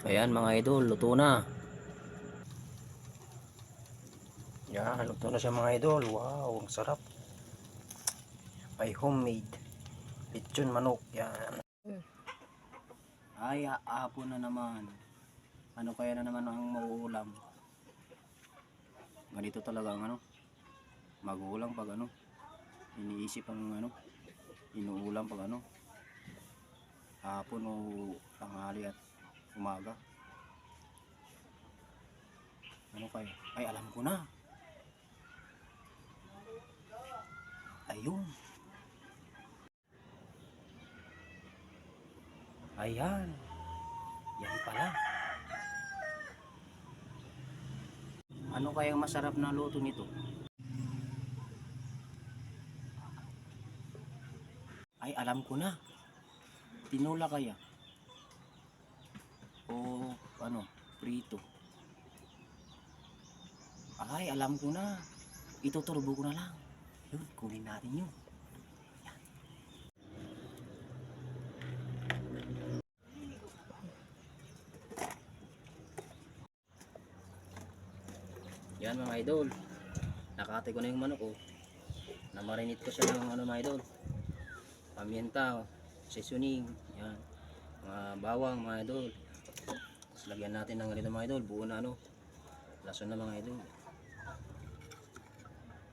Ayan mga idol, luto na. Yan, luto na siya mga idol. Wow, ang sarap. By homemade. Lechon manok. Yan. Ay, aapon na naman. Ano kaya na naman ang mauulam? Ganito talaga ang ano. Magulang pag ano. Iniisip ang ano. Inuulam pag ano. Hapon o tanghali at umaga. Ano kaya? Ay, alam ko na. Ayun. Ayan. Yan pala. Ano kayang masarap na luto nito? Ay, alam ko na. Tinola kaya? O ano, prito? Ay, alam ko na. Ituturbo ko na lang. Yun, kunin natin yun. Yan mga idol. Nakate ko na yung manok oh. Namarinate ko siya ng ano mga idol. Pamienta, oh. seasoning, yan. Mga bawang mga idol. Tapos lagyan natin ng ganito mga idol, buo na ano. Lason na mga idol.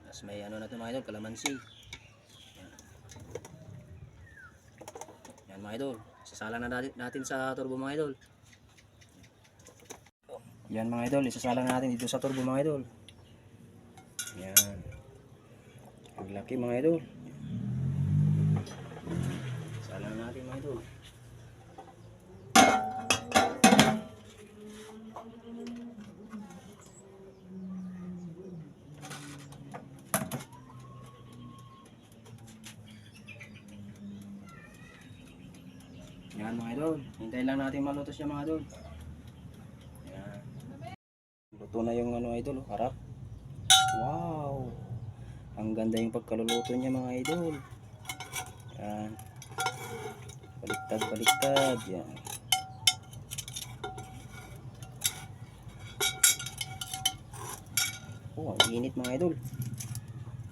Tapos may ano na to mga idol, kalamansi. Yan. Yan mga idol. Sasala na natin sa turbo mga idol. Yan mga idol, isasala na natin dito sa turbo mga idol. Yan. Ang laki mga idol. Sala na natin mga idol. Yan mga idol. Hintayin lang natin maluto siya mga idol. Yan. Luto na yung ano idol, oh, harap. Wow! Ang ganda yung pagkaluluto niya mga idol. Yan. Baliktad, baliktad. Yan. Oh, ang init mga idol.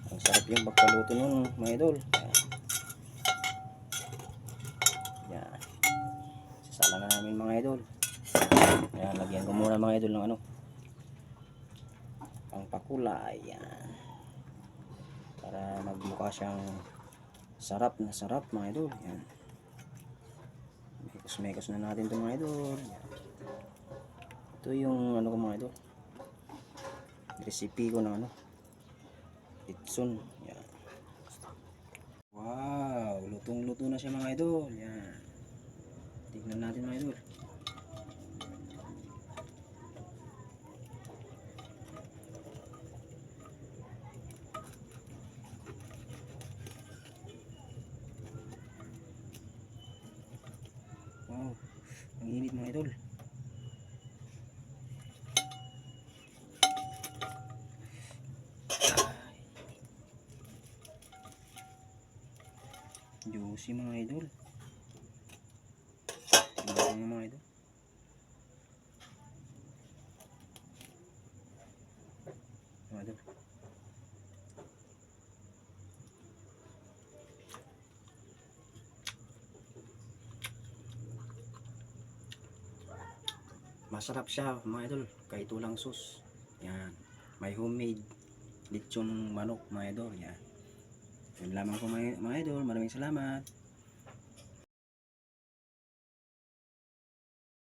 Ang sarap yung pagkaluto nun mga idol. Yan. Sasala na namin mga idol. Yan, lagyan ko muna mga idol ng ano. Pang pakulay. Yan. Para magmukha siyang sarap na sarap mga idol. Yan. Mekos-mekos na natin ito mga idol. Yan. Ito yung ano ko mga idol. Recipe ko ng ano. Itsun. Yan. Wow, lutong-luto na siya mga idol. Yan. Tignan natin mga idol. Wow, ang init mga idol. Juicy mga idol. Tingnan mo mga idol. Mga idol. Masarap siya mga idol. Kahit walang sus. Yan. May homemade lechon manok mga idol. Yan. Yan lamang po mga idol. Maraming salamat.